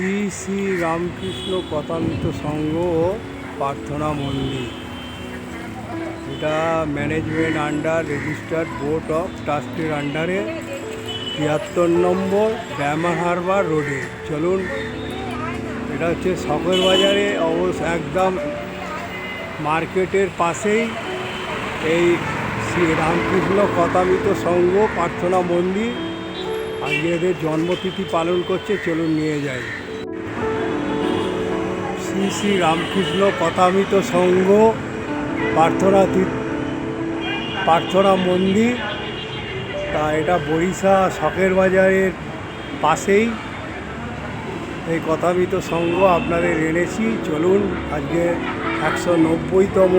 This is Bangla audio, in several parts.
শ্রী শ্রী রামকৃষ্ণ কথামৃত সংঘ ও প্রার্থনা মন্দির। এটা management under registered board of ট্রাস্টের আন্ডারে তিয়াত্তর নম্বর ড্যামার হারবার রোডে। চলুন, এটা হচ্ছে শখের বাজারে অবশ্য একদম মার্কেটের পাশেই এই শ্রী রামকৃষ্ণ কথামৃত সংঘ প্রার্থনা মন্দির। আজকে এদের জন্মতিথি পালন করছে, চলুন নিয়ে যাই। শ্রী শ্রী রামকৃষ্ণ কথামৃত সংঘ প্রার্থনা প্রার্থনা মন্দির। তা এটা বরিশা শখের বাজারের পাশেই। এই কথামৃত সংঘ আপনাদের এনেছি। চলুন, আজকে একশো নব্বইতম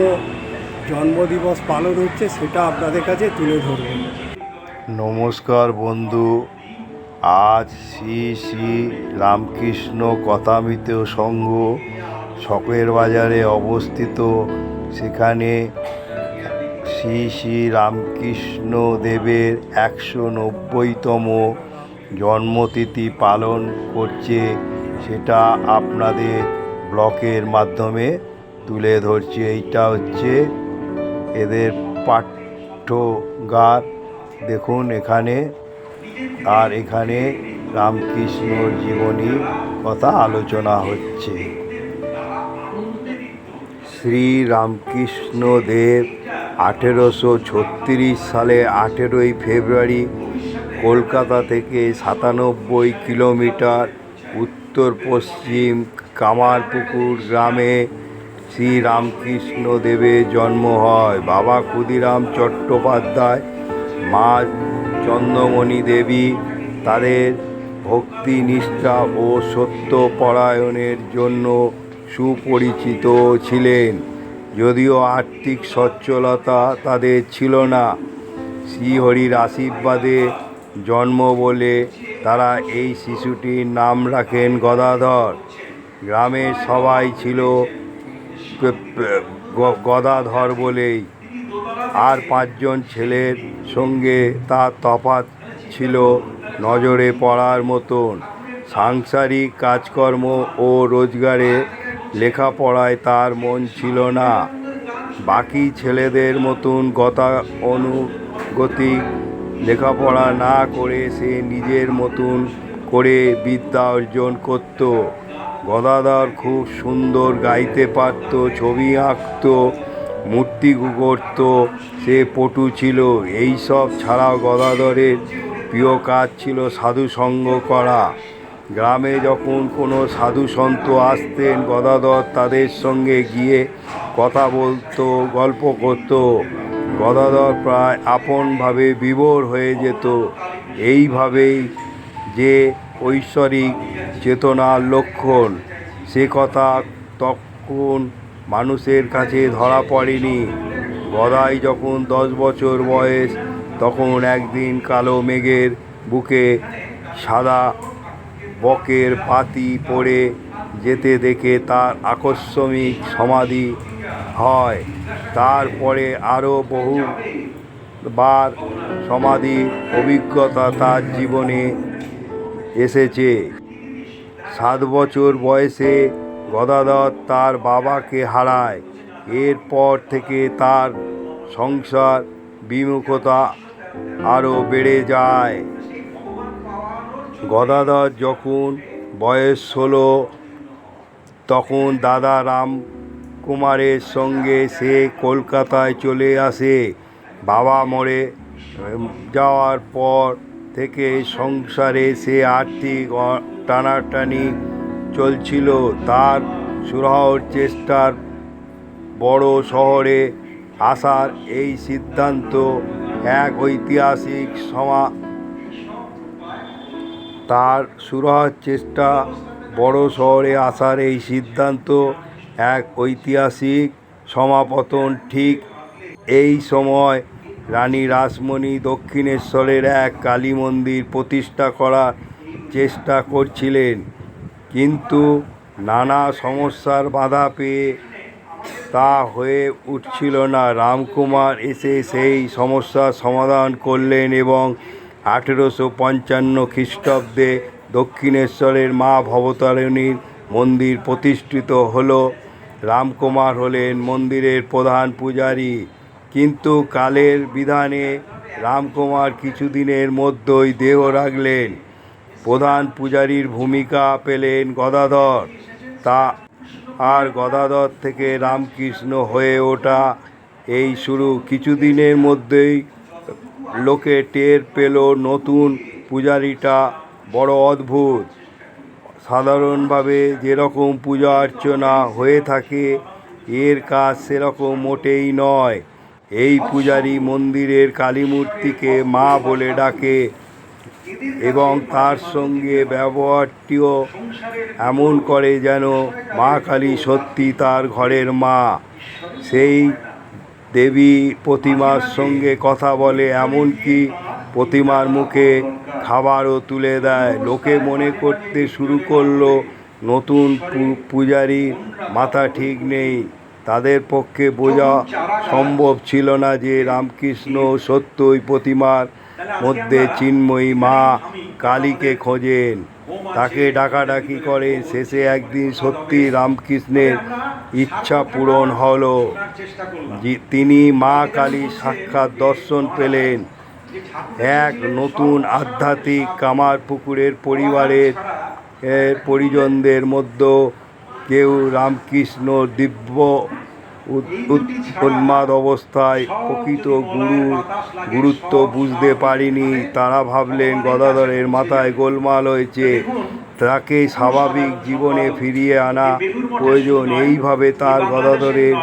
জন্মদিবস পালন হচ্ছে, সেটা আপনাদের কাছে তুলে ধরব। নমস্কার বন্ধু। আজ শ্রী শ্রী রামকৃষ্ণ কথামিত সংঘ শখের বাজারে অবস্থিত। সেখানে শ্রী শ্রী রামকৃষ্ণ দেবের একশো নব্বইতম জন্মতিথি পালন করছে। সেটা আপনাদের ব্লকের মাধ্যমে তুলে ধরছে। এইটা হচ্ছে এদের পাঠ্যগার। দেখুন এখানে। আর এখানে রামকৃষ্ণর জীবনী কথা আলোচনা হচ্ছে। শ্রী রামকৃষ্ণ দেব আঠেরোশো ছত্রিশ সালে আঠেরোই ফেব্রুয়ারি কলকাতা থেকে সাতানব্বই কিলোমিটার উত্তর পশ্চিম কামারপুকুর গ্রামে শ্রী রামকৃষ্ণ দেবের জন্ম হয়। বাবা ক্ষুদিরাম চট্টোপাধ্যায়, মা চন্দ্রমণি দেবী তাদের ভক্তি, নিষ্ঠা ও সত্যপরায়ণের জন্য সুপরিচিত ছিলেন, যদিও আর্থিক সচ্ছলতা তাদের ছিল না। শ্রীহরির আশীর্বাদে জন্ম বলে তারা এই শিশুটির নাম রাখেন গদাধর। গ্রামের সবাই ছিল গদাধর বলেই। আর পাঁচজন ছেলের সঙ্গে তার তফাত ছিল নজরে পড়ার মতন। সাংসারিক কাজকর্ম ও রোজগারে লেখাপড়ায় তার মন ছিল না। বাকি ছেলেদের মতন গতানুগতিক লেখাপড়া না করে সে নিজের মতন করে বিদ্যা অর্জন করত। গদাধর খুব সুন্দর গাইতে পারত, ছবি আঁকত, মূর্তি করত, সে পটু ছিল। এই সব ছাড়াও গদাধরের প্রিয় কাজ ছিল সাধু সঙ্গ করা। গ্রামে যখন কোনো সাধু সন্ত আসতেন, গদাধর তাদের সঙ্গে গিয়ে কথা বলতো, গল্প করত। গদাধর প্রায় আপনভাবে বিভোর হয়ে যেত। এইভাবেই যে ঐশ্বরিক চেতনার লক্ষণ, সে কথা তখন মানুষের কাছে ধরা পড়েনি। গদাই যখন দশ বছর বয়স, তখন একদিন কালো মেঘের বুকে সাদা বকের পাতি পড়ে যেতে দেখে তার আকস্মিক সমাধি হয়। তারপরে আরও বহুবার সমাধি অভিজ্ঞতা তার জীবনে এসেছে। সাত বছর বয়সে গদাধর তার বাবাকে হারায়। এরপর থেকে তার সংসার বিমুখতা আরও বেড়ে যায়। গদাধর যখন বয়স হলো তখন দাদা রাম কুমারের সঙ্গে সে কলকাতায় চলে আসে। বাবা মরে যাওয়ার পর থেকে সংসারে সে আর্থিক টানাটানি চলছিল। তার সুরাহর চেষ্টার বড় শহরে আসার এই সিদ্ধান্ত এক ঐতিহাসিক সমা তার সুরাহার চেষ্টা বড় শহরে আসার এই সিদ্ধান্ত এক ঐতিহাসিক সমাপতন ঠিক এই সময় রানী রাসমণি দক্ষিণেশ্বরের এক কালী মন্দির প্রতিষ্ঠা করার চেষ্টা করছিলেন। কিন্তু নানা সমস্যার বাধা পেয়ে তা হয়ে উঠছিল না। রামকুমার এসে সেই সমস্যার সমাধান করলেন এবং আঠেরোশো পঞ্চান্ন খ্রিস্টাব্দে দক্ষিণেশ্বরের মা ভবতারিণীর মন্দির প্রতিষ্ঠিত হলো। রামকুমার হলেন মন্দিরের প্রধান পূজারী। কিন্তু কালের বিধানে রামকুমার কিছুদিনের মধ্যেই দেহ রাখলেন। প্রধান পূজারীর ভূমিকা পেলেন গদাধর। তা আর গদাধর থেকে রামকৃষ্ণ হয়ে ওঠা এই শুরু কিছুদিনের মধ্যেই লোকে টের পেল নতুন পূজারিটা। বড় অদ্ভুত। সাধারণভাবে যেরকম পূজা অর্চনা হয়ে থাকে, এর কাজ সেরকম মোটেই নয়। এই পূজারী মন্দিরের কালী মূর্তিকে মা বলে ডাকে এবং তার সঙ্গে ব্যবহারটিও এমন করে যেন মা কালী সত্যি তার ঘরের মা। সেই দেবী প্রতিমার সঙ্গে কথা বলে, এমনকি প্রতিমার মুখে খাবারও তুলে দেয়। লোকে মনে করতে শুরু করল, নতুন পু- পূজারীর মাথা ঠিক নেই। তাদের পক্ষে বোঝা সম্ভব ছিল না যে রামকৃষ্ণ সত্যই প্রতিমার মধ্যে চিন্ময়ী মা কালীকে খোঁজেন। তাকে ডাকাডাকি করে। শেষে একদিন সত্যি রামকৃষ্ণের ইচ্ছা পূরণ হল। তিনি মা কালীর সাক্ষাৎ দর্শন পেলেন। এক নতুন আধ্যাত্মিক কামার পুকুরের পরিবারের পরিজনদের মধ্যে কেউ রামকৃষ্ণ দিব্য উন্মাদ অবস্থায় প্রকৃত গুরু গুরুত্ব বুঝতে পারিনি। তারা ভাবলেন, গদাধরের মাথায় গোলমাল হয়েছে। তাকে স্বাভাবিক জীবনে ফিরিয়ে আনা প্রয়োজন। এইভাবে তার গদাধরের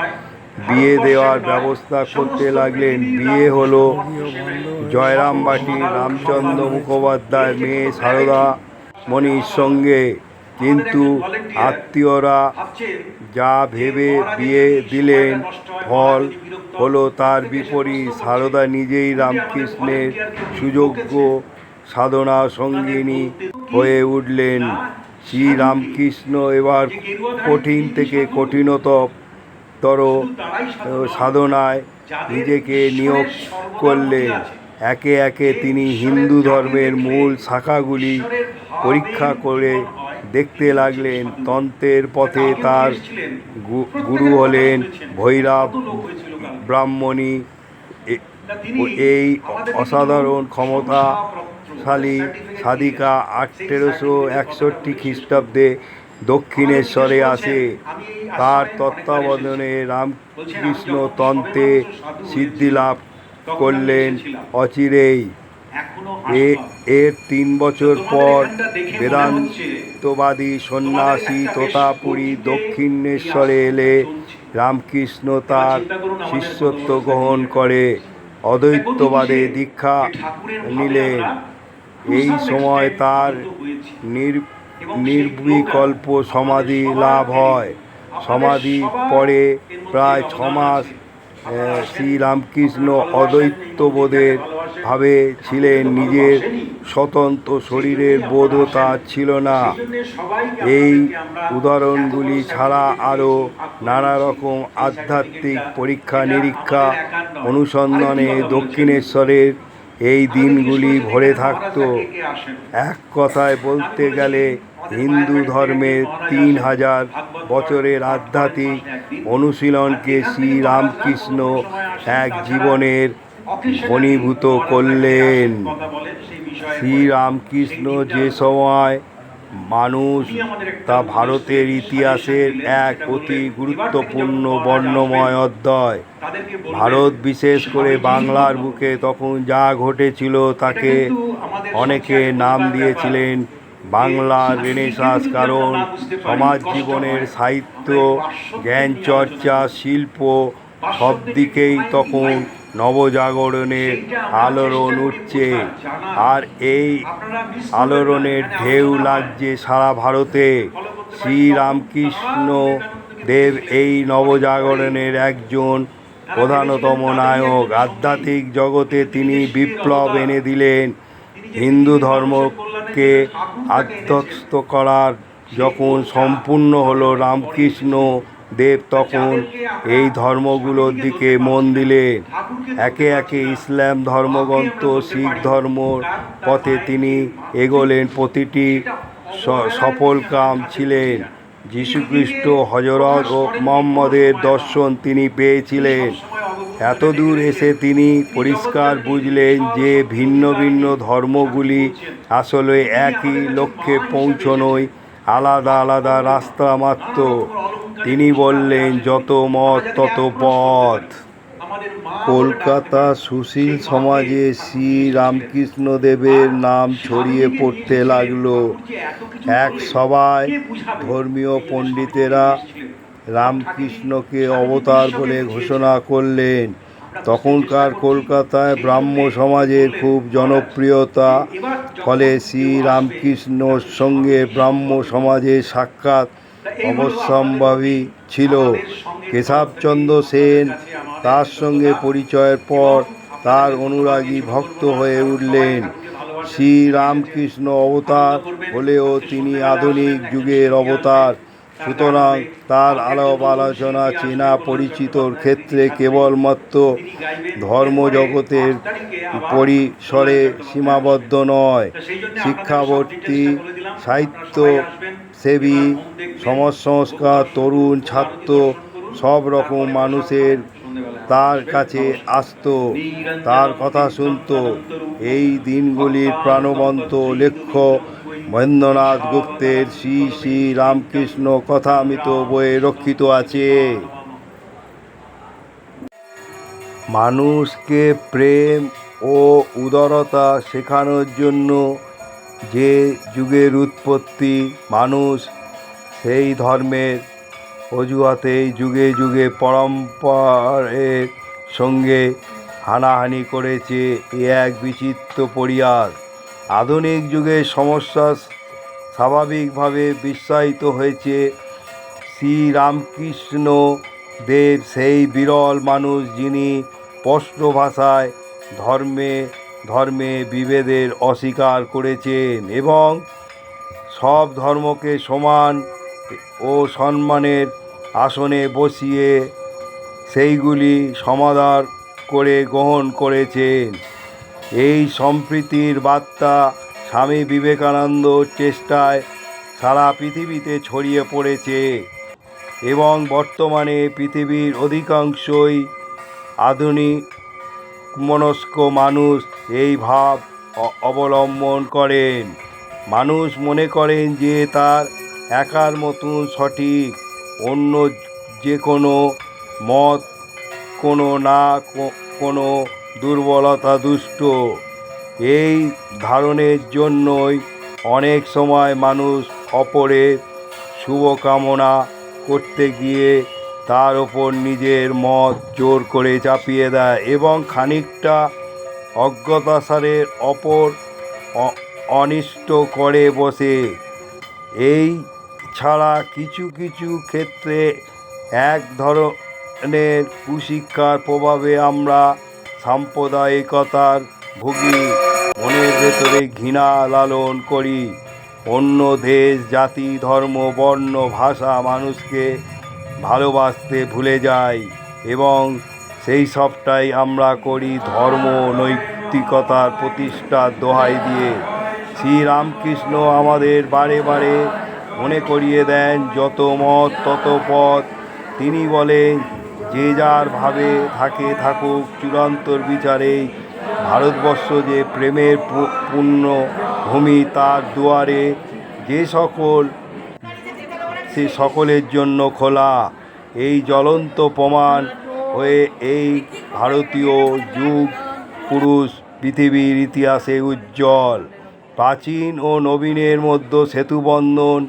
বিয়ে দেওয়ার ব্যবস্থা করতে লাগলেন। বিয়ে হলো জয়রামবাটি রামচন্দ্র মুখোপাধ্যায় মেয়ে সারদা মণির সঙ্গে। কিন্তু আত্মীয়রা যা ভেবে বিয়ে দিলেন, ফল হলো তার বিপরীত। সারদা নিজেই রামকৃষ্ণের সুযোগ্য সাধনা সঙ্গিনী হয়ে উঠলেন। শ্রী রামকৃষ্ণ এবার কঠিন থেকে কঠিনতর সাধনায় নিজেকে নিয়োগ করলেন। একে একে তিনি হিন্দু ধর্মের মূল শাখাগুলি পরীক্ষা করে দেখতে লাগলেন, তন্ত্রের পথে তার গুরু হলেন ভৈরব ব্রাহ্মণী। এই অসাধারণ ক্ষমতাশালী সাধিকা আঠেরোশো একষট্টি খ্রিস্টাব্দে দক্ষিণেশ্বরে আসে। তার তত্ত্বাবধানে রামকৃষ্ণ তন্ত্রে সিদ্ধিলাভ করলেন অচিরেই। এর তিন বছর পর বেদান্তবাদী সন্ন্যাসী তোতাপুরী দক্ষিণেশ্বরে এলে রামকৃষ্ণ তার শিষ্যত্ব গ্রহণ করে অদ্বৈতবাদে দীক্ষা নিলেন এই সময় তার নির নির্বিকল্প সমাধি লাভ হয়। সমাধি পরে প্রায় ছ মাস আহ, শ্রীরামকৃষ্ণ অদ্বৈতবোধের ভাবে ছিলেন, নিজের স্বতন্ত্র শরীরের বোধও তার ছিল না। এই উদাহরণগুলি ছাড়া আরও নানা রকম আধ্যাত্মিক পরীক্ষা নিরীক্ষা অনুসন্ধানে দক্ষিণেশ্বরের এই দিনগুলি ভরে থাকত। এক কথায় বলতে গেলে, হিন্দু ধর্মের তিন হাজার বছরের আধ্যাত্মিক অনুশীলনকে শ্রীরামকৃষ্ণ এক জীবনের ঘনীভূত করলেন। শ্রীরামকৃষ্ণ যে সময় মানুষ তা ভারতের ইতিহাসের এক অতি গুরুত্বপূর্ণ বর্ণময় অধ্যায়। ভারত বিশেষ করে বাংলার বুকে তখন যা ঘটেছিল তাকে অনেকে নাম দিয়েছিলেন বাংলার রেনেসাঁস, কারণ সমাজ জীবনের সাহিত্য, জ্ঞান চর্চা, শিল্প সব দিকেই তখন নবজাগরণের আলোড়ন উঠছে। আর এই আলোড়নের ঢেউ লাগছে সারা ভারতে। শ্রীরামকৃষ্ণ দেব এই নবজাগরণের একজন প্রধানতম নায়ক। আধ্যাত্মিক জগতে তিনি বিপ্লব এনে দিলেন। হিন্দু ধর্মকে আধ্যাত্ম করার যখন সম্পূর্ণ হলো রামকৃষ্ণ দেব তখন এই ধর্মগুলোর দিকে মন দিলেন একে একে ইসলাম ধর্মগ্রন্থ, শিখ ধর্ম পথে তিনি এগোলেন। প্রতিটি স- সফলকাম ছিলেন। যীশুখ্রিস্ট হজরত ও মোহাম্মদের দর্শন তিনি পেয়েছিলেন। এত দূর এসে তিনি পরিষ্কার বুঝলেন যে ভিন্ন ভিন্ন ধর্মগুলি আসলে একই লক্ষ্যে পৌঁছনোই আলাদা আলাদা রাস্তা মাত্র। তিনি বললেন, যত মত, তত পথ। কলকাতা সুশীল সমাজে শ্রী রামকৃষ্ণদেবের নাম ছড়িয়ে পড়তে লাগল। এক সভায় ধর্মীয় পণ্ডিতেরা রামকৃষ্ণকে অবতার বলে ঘোষণা করলেন। তখনকার কলকাতায় ব্রাহ্ম সমাজের খুব জনপ্রিয়তা, ফলে শ্রী রামকৃষ্ণর সঙ্গে ব্রাহ্ম সমাজের সাক্ষাৎ অবশ্যম্ভাবী ছিল। কেশবচন্দ্র সেন তার সঙ্গে পরিচয়ের পর তার অনুরাগী ভক্ত হয়ে উঠলেন। শ্রী রামকৃষ্ণ অবতার হলেও তিনি আধুনিক যুগের অবতার। সুতরাং তার আলাপ আলোচনা চেনা পরিচিতর ক্ষেত্রে কেবলমাত্র ধর্মজগতের পরিসরে সীমাবদ্ধ নয়। শিক্ষাবর্তী সাহিত্য সেবী সমাজ সংস্কার তরুণ, ছাত্র, সব রকম মানুষের তার কাছে আসতো। তার কথা শুনতো। এই দিনগুলির প্রাণবন্ত লেখ্য মহেন্দ্রনাথ গুপ্তের শ্রী শ্রী রামকৃষ্ণ কথামৃত বইয়ে রক্ষিত আছে। মানুষকে প্রেম ও উদারতা শেখানোর জন্য যে যুগের উৎপত্তি মানুষ, সেই ধর্মের অজুহাতেই যুগে যুগে পরম্পরের সঙ্গে হানাহানি করেছে এ এক বিচিত্র পরিয়ার আধুনিক যুগের সমস্যা স্বাভাবিকভাবে বিশ্বায়িত হয়েছে। শ্রীরামকৃষ্ণ দেব সেই বিরল মানুষ যিনি স্পষ্ট ভাষায় ধর্মে ধর্মে বিভেদের অস্বীকার করেছেন এবং সব ধর্মকে সমান ও সম্মানের আসনে বসিয়ে সেইগুলি সমাধান করে গ্রহণ করেছেন। এই সম্প্রীতির বার্তা স্বামী বিবেকানন্দর চেষ্টায় সারা পৃথিবীতে ছড়িয়ে পড়েছে এবং বর্তমানে পৃথিবীর অধিকাংশই আধুনিক মনস্ক মানুষ এই ভাব অবলম্বন করেন। মানুষ মনে করেন যে তার একার মতন সঠিক, অন্য যে কোনো মত, কোনো না কোনো দুর্বলতা দুষ্ট। এই ধারণের জন্যই অনেক সময় মানুষ অপরের শুভকামনা করতে গিয়ে তার ওপর নিজের মত জোর করে চাপিয়ে দেয় এবং খানিকটা অজ্ঞতাসারের অপর অনিষ্ট করে বসে। এই ছাড়া কিছু কিছু ক্ষেত্রে এক ধরনের কুশিক্ষার প্রভাবে আমরা সাম্প্রদায়িকতার ভুগি, মনের ভেতরে ঘৃণা লালন করি। অন্য দেশ, জাতি, ধর্ম, বর্ণ, ভাষা মানুষকে ভালোবাসতে ভুলে যাই এবং সেই সবটাই আমরা করি ধর্ম, নৈতিকতার প্রতিষ্ঠার দোহাই দিয়ে। শ্রীরামকৃষ্ণ আমাদের বারে বারে মনে করিয়ে দেন, যত মত, তত পথ। তিনি বলেন যে যার ভাবে থাকে থাকুক, চূড়ান্তর বিচারে ভারতবর্ষ যে প্রেমের পূর্ণ ভূমি তার দুয়ারে যে সকল সে সকলের জন্য খোলা। এই জ্বলন্ত প্রমাণ হয়ে এই ভারতীয় যুগ, পুরুষ, পৃথিবীর ইতিহাসে উজ্জ্বল। প্রাচীন ও নবীনের মধ্যে সেতুবন্ধন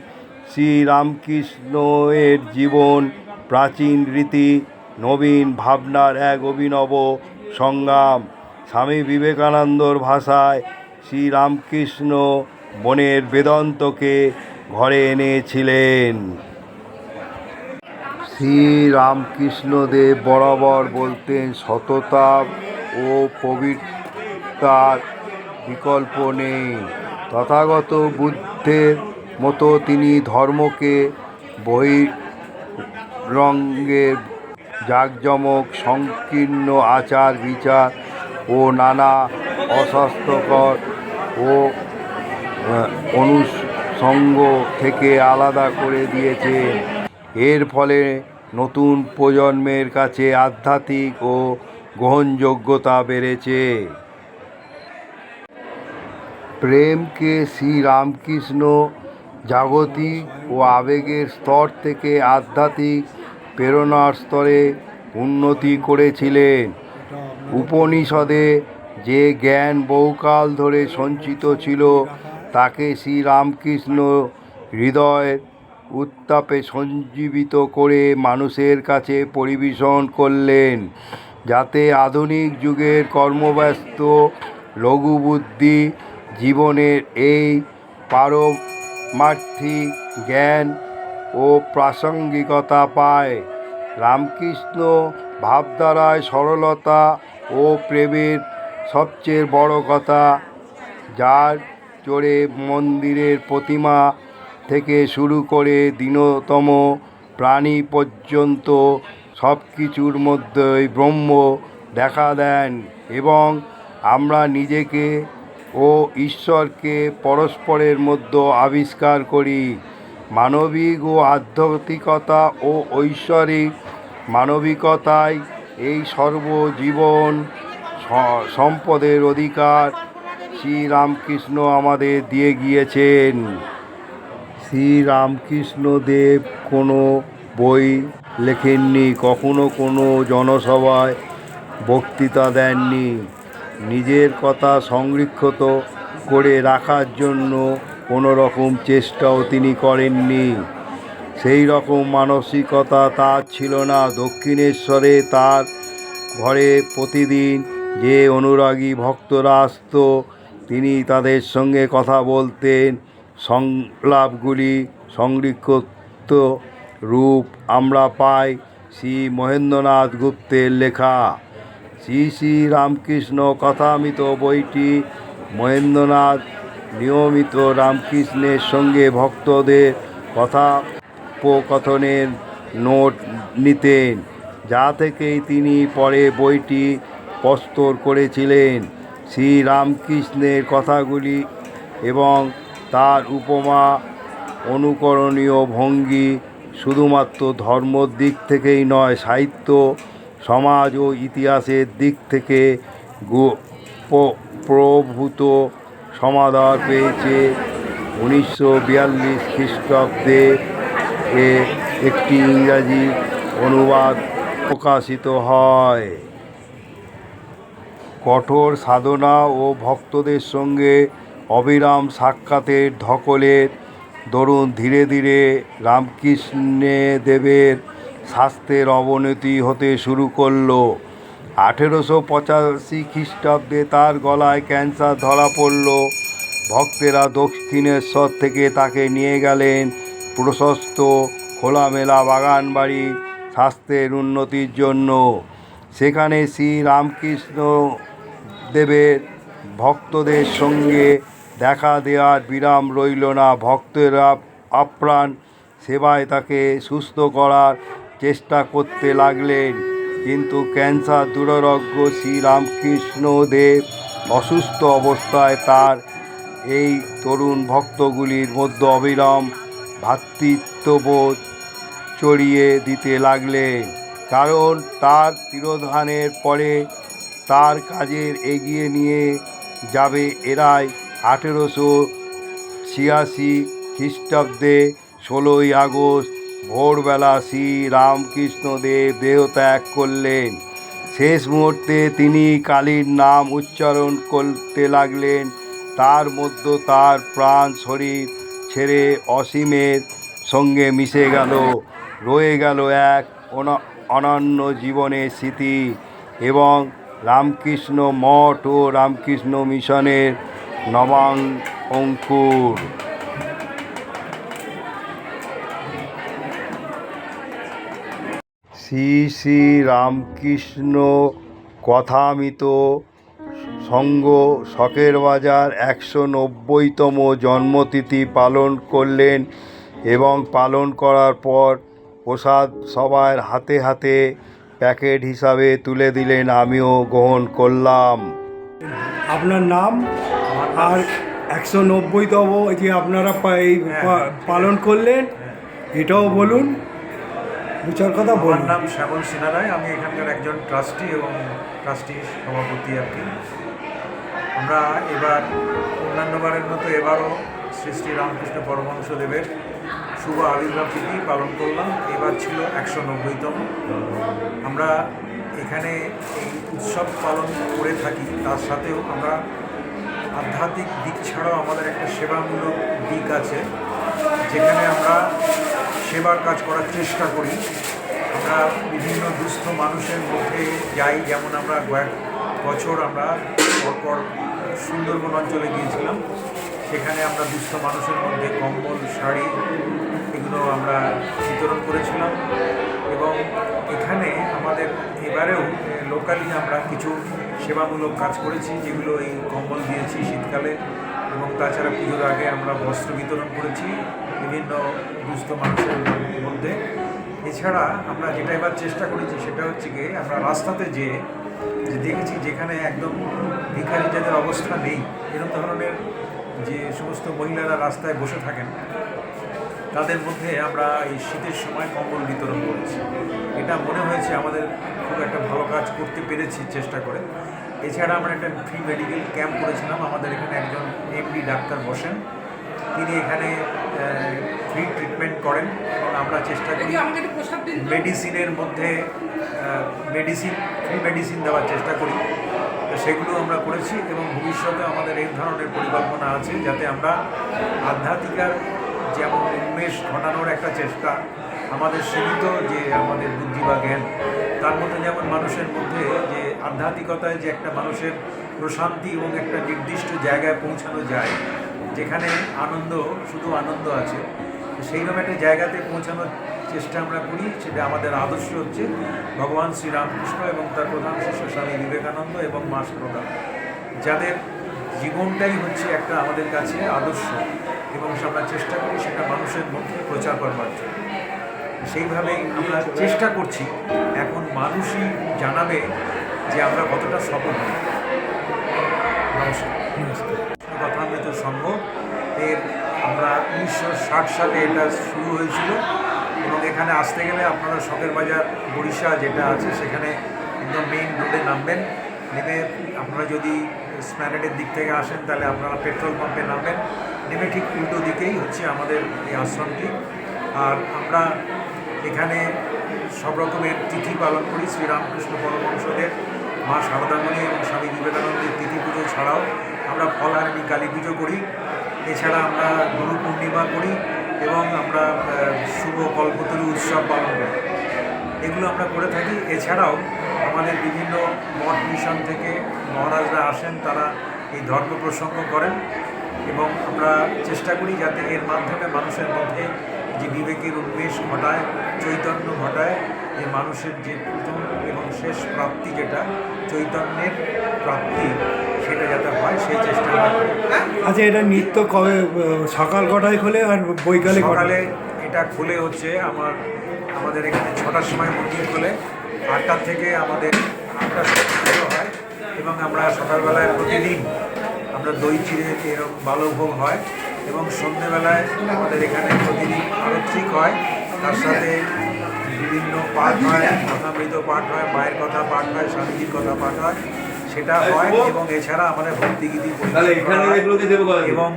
শ্রীরামকৃষ্ণের জীবন, প্রাচীন রীতি নবীন ভাবনার এক অভিনব সংগ্রাম। স্বামী বিবেকানন্দর ভাষায় শ্রীরামকৃষ্ণ বনের বেদান্তকে ঘরে এনেছিলেন। শ্রী রামকৃষ্ণদেব বরাবর বলতেন, সততা ও পবিত্রতার বিকল্প নেই। তথাগত বুদ্ধের মতো তিনি ধর্মকে বহি রঙের জাঁকজমক সংকীর্ণ আচার বিচার ও নানা অস্বাস্থ্যকর ও আহ, অনুষঙ্গ থেকে আলাদা করে দিয়েছে। এর ফলে নতুন প্রজন্মের কাছে আধ্যাত্মিক ও গ্রহণযোগ্যতা বেড়েছে। প্রেমকে শ্রীরামকৃষ্ণ জাগতিক ও আবেগের স্তর থেকে আধ্যাত্মিক প্রেরণার স্তরে উন্নতি করেছিলেন। উপনিষদে যে জ্ঞান বহুকাল ধরে সঞ্চিত ছিল, তাকে শ্রীরামকৃষ্ণ হৃদয় উত্তাপে সঞ্জীবিত করে মানুষের কাছে পরিবেশন করলেন, যাতে আধুনিক যুগের কর্মব্যস্ত লঘুবুদ্ধি জীবনের এই পারমার্থিক জ্ঞান ও প্রাসঙ্গিকতা পায়। রামকৃষ্ণ ভাবধারায় সরলতা ও প্রেমের সবচেয়ে বড় কথা। যার চড়ে মন্দিরের প্রতিমা থেকে শুরু করে দীনতম প্রাণী পর্যন্ত সব কিছুর মধ্যেই ব্রহ্ম দেখা দেন এবং আমরা নিজেকে ও ঈশ্বরকে পরস্পরের মধ্যে আবিষ্কার করি। মানবিক ও আধ্যাত্মিকতা ও ঐশ্বরিক মানবিকতায় এই সর্বজীবন সম্পদের অধিকার। শ্রীরামকৃষ্ণ আমাদের দিয়ে গিয়েছেন। শ্রীরামকৃষ্ণ দেব কোনো বই লেখেননি, কখনো কোনো জনসভায় বক্তৃতা দেননি। নিজের কথা সংরক্ষিত করে রাখার জন্য কোনো রকম চেষ্টাও তিনি করেননি। সেই রকম মানসিকতা তার ছিল না। দক্ষিণেশ্বরে তার ঘরে প্রতিদিন যে অনুরাগী ভক্তরা আসতো, তিনি তাদের সঙ্গে কথা বলতেন। সংলাপগুলি সংরক্ষিত রূপ আমরা পাই শ্রী মহেন্দ্রনাথ গুপ্তের লেখা। শ্রী শ্রী রামকৃষ্ণ কথামিত বইটি মহেন্দ্রনাথ নিয়মিত রামকৃষ্ণের সঙ্গে ভক্তদের কথোপকথনের নোট নিতেন, যা থেকেই তিনি পরে বইটি প্রস্তর করেছিলেন। শ্রী রামকৃষ্ণের কথাগুলি এবং তার উপমা অনুকরণীয় ভঙ্গি শুধুমাত্র ধর্মর দিক থেকেই নয়, সাহিত্য, সমাজ ও ইতিহাসের দিক থেকে প্রভূত সমাদর পেয়েছে উনিশশো বিয়াল্লিশ খ্রিস্টাব্দে এ একটি ইংরাজি অনুবাদ প্রকাশিত হয়। কঠোর সাধনা ও ভক্তদের সঙ্গে অবিরাম সাক্ষাতের ধকলের দরুন ধীরে ধীরে রামকৃষ্ণে দেবের স্বাস্থ্যের অবনতি হতে শুরু করল। আঠেরোশো পঁচাশি খ্রিস্টাব্দে তার গলায় ক্যান্সার ধরা পড়ল। ভক্তেরা দক্ষিণেশ্বর থেকে তাকে নিয়ে গেলেন প্রশস্ত, খোলামেলা বাগান বাড়ি স্বাস্থ্যের উন্নতির জন্য। সেখানে শ্রী রামকৃষ্ণ দেবের ভক্তদের সঙ্গে দেখা দেওয়ার বিরাম রইল না। ভক্তেরা আপ্রাণ সেবায় তাকে সুস্থ করার চেষ্টা করতে লাগলেন। কিন্তু ক্যান্সার দুরারোগ্য শ্রী রামকৃষ্ণ দেব অসুস্থ অবস্থায় তার এই তরুণ ভক্তগুলির মধ্যে অবিরাম ভ্রাতৃত্ববোধ চড়িয়ে দিতে লাগলেন। কারণ তার তিরোধানের পরে তার কাজের এগিয়ে নিয়ে যাবে এরাই আঠেরোশো ছিয়াশি খ্রিস্টাব্দে ষোলোই আগস্ট ভোরবেলা শ্রী রামকৃষ্ণদেব দেহত্যাগ করলেন। শেষ মুহূর্তে তিনি কালীর নাম উচ্চারণ করতে লাগলেন। তার মধ্যে তার প্রাণ শরীর ছেড়ে অসীমের সঙ্গে মিশে গেল। রয়ে গেল এক অন- অনন্য জীবনের স্মৃতি এবং রামকৃষ্ণ মঠ ও রামকৃষ্ণ মিশনের নবাং অঙ্কুর। শ্রী শ্রী রামকৃষ্ণ কথামিত সঙ্গ শখের বাজার একশো নব্বইতম জন্মতিথি পালন করলেন এবং পালন করার পর প্রসাদ সবার হাতে হাতে প্যাকেট হিসাবে তুলে দিলেন, আমিও গ্রহণ করলাম। আপনার নাম? আর একশো নব্বইতম যে আপনারা পালন করলেন, এটাও বলুন। দু চার কথা আমার নাম শ্যামল সিনহা রায় আমি এখানকার একজন ট্রাস্টি এবং ট্রাস্টি সভাপতি আর কি। আমরা এবার অন্যান্যবারের মতো এবারও শ্রী শ্রী রামকৃষ্ণ পরমহংসদেবের শুভ আবির্ভাব তিথি পালন করলাম। এবার ছিল একশো নব্বইতম। আমরা এখানে এই উৎসব পালন করে থাকি। তার সাথেও আমরা আধ্যাত্মিক দিক ছাড়াও আমাদের একটা সেবামূলক দিক আছে। যেখানে আমরা সেবার কাজ করার চেষ্টা করি। আমরা বিভিন্ন দুস্থ মানুষের মধ্যে যাই। যেমন আমরা কয়েক বছর আমরা পরপর সুন্দরবন অঞ্চলে গিয়েছিলাম। সেখানে আমরা দুস্থ মানুষের মধ্যে কম্বল, শাড়ি এগুলো আমরা বিতরণ করেছিলাম। এবং এখানে আমাদের এবারেও লোকালি আমরা কিছু সেবামূলক কাজ করেছি, যেগুলো এই কম্বল দিয়েছি শীতকালে। তাছাড়া পুজোর আগে আমরা বস্ত্র বিতরণ করেছি বিভিন্ন দুস্থ মানুষের মধ্যে। এছাড়া আমরা যেটা এবার চেষ্টা করেছি সেটা হচ্ছে গিয়ে আমরা রাস্তাতে যে দেখেছি যেখানে একদম ভিখারি যাদের অবস্থা নেই এরকম ধরনের যে সমস্ত মহিলারা রাস্তায় বসে থাকেন, তাদের মধ্যে আমরা এই শীতের সময় কম্বল বিতরণ করেছি। এটা মনে হয়েছে আমাদের খুব একটা ভালো কাজ করতে পেরেছি চেষ্টা করে। এছাড়া আমরা একটা ফ্রি মেডিকেল ক্যাম্প করেছিলাম। আমাদের এখানে একজন এমডি ডাক্তার বসেন। তিনি এখানে ফ্রি ট্রিটমেন্ট করেন এবং আমরা চেষ্টা করি মেডিসিনের মধ্যে মেডিসিন ফ্রি মেডিসিন দেওয়ার চেষ্টা করি। সেগুলো আমরা করেছি এবং ভবিষ্যতে আমাদের এই ধরনের পরিকল্পনা আছে যাতে আমরা আধ্যাত্মিকার যেমন উন্মেষ ঘটানোর একটা চেষ্টা আমাদের সীমিত যে আমাদের বুদ্ধি বা জ্ঞান তার মধ্যে যেমন মানুষের মধ্যে যে আধ্যাত্মিকতায় যে একটা মানুষের প্রশান্তি এবং একটা নির্দিষ্ট জায়গায় পৌঁছানো যায়, যেখানে আনন্দ, শুধু আনন্দ আছে সেইরকম একটা জায়গাতে পৌঁছানোর চেষ্টা আমরা করি, সেটা আমাদের আদর্শ হচ্ছে ভগবান শ্রীরামকৃষ্ণ এবং তার প্রধান শিষ্য স্বামী বিবেকানন্দ এবং মা সারদা যাদের জীবনটাই হচ্ছে একটা আমাদের কাছে আদর্শ এবং আমরা চেষ্টা করি সেটা মানুষের মধ্যে প্রচার করবার জন্য। সেইভাবেই আমরা চেষ্টা করছি। এখন মানুষই জানাবে যে আমরা কতটা সফল। নমস্কার। কথামৃত সংঘ এর আমরা উনিশশো ষাট সালে এটা শুরু হয়েছিল এবং এখানে আসতে গেলে আপনারা শখের বাজার বরিশা যেটা আছে সেখানে একদম মেইন রোডে নামবেন। নেমে আপনারা যদি স্প্যানেডের দিক থেকে আসেন তাহলে আপনারা পেট্রোল পাম্পে নামবেন। নেমে ঠিক উল্টো দিকেই হচ্ছে আমাদের এই আশ্রমটি। আর আমরা এখানে সব রকমের তিথি পালন করি শ্রীরামকৃষ্ণ পরমহংসদের মা শারদামণি এবং স্বামী বিবেকানন্দের তিথি পুজো ছাড়াও আমরা ফলহারিণী কালী পুজো করি। এছাড়া আমরা গুরু পূর্ণিমা করি এবং আমরা শুভ কল্পতরু উৎসব পালন করি। এগুলো আমরা করে থাকি। এছাড়াও আমাদের বিভিন্ন মঠ মিশন থেকে মহারাজরা আসেন, তারা এই ধর্ম প্রসঙ্গ করেন এবং আমরা চেষ্টা করি যাতে এর মাধ্যমে মানুষের মধ্যে যে বিবেকের উন্মেষ ঘটায়, চৈতন্য ঘটায় যে মানুষের যে প্রথম শেষ প্রাপ্তি যেটা চৈতন্যের প্রাপ্তি সেটা যাতে হয় সেই চেষ্টা আচ্ছা এটা নিত্য কবে সকাল কটায় খোলে আর বৈকালে সকালে এটা খুলে হচ্ছে আমার আমাদের এখানে ছটার সময় মন্দির খোলে। আটটার থেকে আমাদের আটটার সময় হয় এবং আমরা সকালবেলায় প্রতিদিন আমরা দই চিড়ে এরকম বালভোগ হয় এবং সন্ধ্যেবেলায় আমাদের এখানে প্রতিদিন আরত্রিক হয়। তার সাথে বিভিন্ন পাঠ হয় কথামৃত পাঠ হয় মায়ের কথা পাঠ হয় স্বামীজির কথা পাঠ হয় সেটা হয় এবং এছাড়া আমাদের ভক্তিগীতি এবং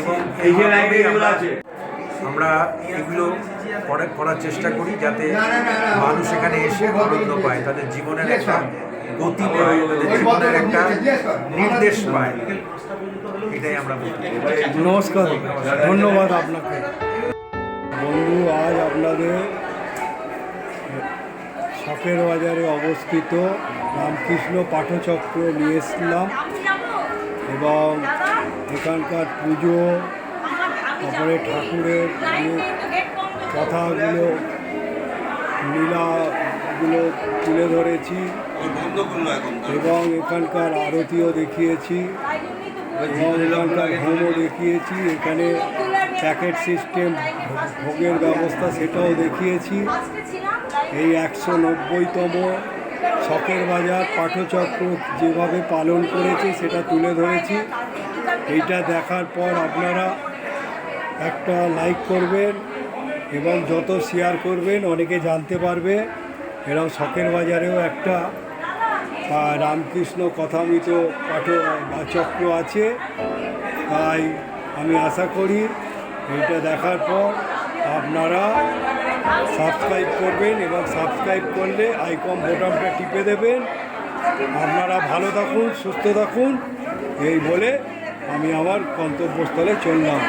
এবং এইভাবেই আমরা আমরা এগুলো করে করার চেষ্টা করি যাতে মানুষ এখানে এসে আনন্দ পায় তাদের জীবনের একটা গতি পায় তাদের জীবনের একটা নির্দেশ পায়। এটাই আমরা নমস্কার ধন্যবাদ আপনাকে। বন্ধু আজ আপনাদের শখের বাজারে অবস্থিত রামকৃষ্ণ পাঠচক্র নিয়ে এসলাম এবং এখানকার পুজো, তারপরে ঠাকুরের কথাগুলো, লীলাগুলো তুলে ধরেছি এবং এখানকার আরতিও দেখিয়েছি এবং দেখিয়েছি। এখানে প্যাকেট সিস্টেম ভোগের ব্যবস্থা সেটাও দেখিয়েছি। এই একশো নব্বইতম শখের বাজার পাঠচক্র যেভাবে পালন করেছে সেটা তুলে ধরেছি। এইটা দেখার পর আপনারা একটা লাইক করবেন এবং যত শেয়ার করবেন অনেকে জানতে পারবে। এরকম শখের বাজারেও একটা রামকৃষ্ণ কথামৃত পাঠ চক্র আছে। তাই আমি আশা করি এইটা দেখার পর আপনারা সাবস্ক্রাইব করবেন এবং সাবস্ক্রাইব করলে আইকম বোটামটা টিপে দেবেন। আপনারা ভালো থাকুন, সুস্থ থাকুন, এই বলে আমি আমার গন্তব্যস্থলে চললাম।